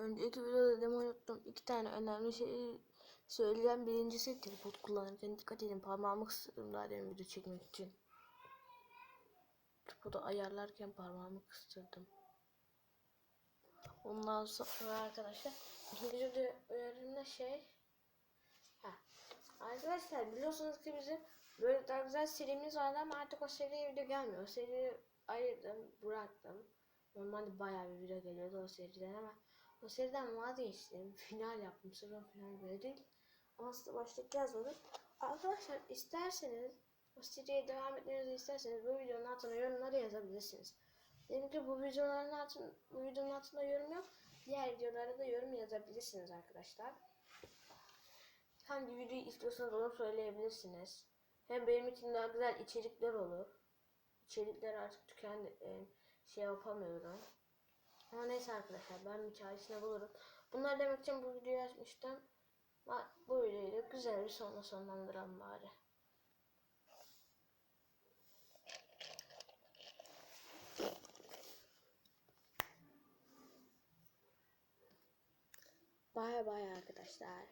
önceki videoda demo unuttum. İki tane önemli şey söyleyeceğim. Birincisi tripod kullanırken dikkat edin. Parmağımı kıstırdım daha demin video çekmek için. Tripodu ayarlarken parmağımı kıstırdım. Ondan sonra arkadaşlar ikinci video önerimde şey ha. Arkadaşlar biliyorsunuz ki bizim böyle daha güzel serimiz vardı ama artık o seriye video gelmiyor. O seriyi ayırdım, bıraktım. Normalde bayağı bir video geliyordu o seriden ama o seriden vazgeçtim. Final yaptım. Sırf final böyle değil. Ama size başlık yazmadım. Arkadaşlar isterseniz o seriye devam etmenizi isterseniz bu videonun altına yorumları yazabilirsiniz. Dedim ki bu videoların altında, bu videonun altında yorum yok. Diğer videolara da yorum yazabilirsiniz arkadaşlar. Hangi videoyu istiyorsanız onu söyleyebilirsiniz. Hem benim için daha güzel içerikler olur. İçerikler artık tükendi, e, şey yapamıyorum. Ama neyse arkadaşlar ben bir çaresine bulurum. Bunlar demek için bu videoyu açmıştım. Bu videoyu da güzel bir sonla sonlandıralım bari. Bye bye arkadaşlar.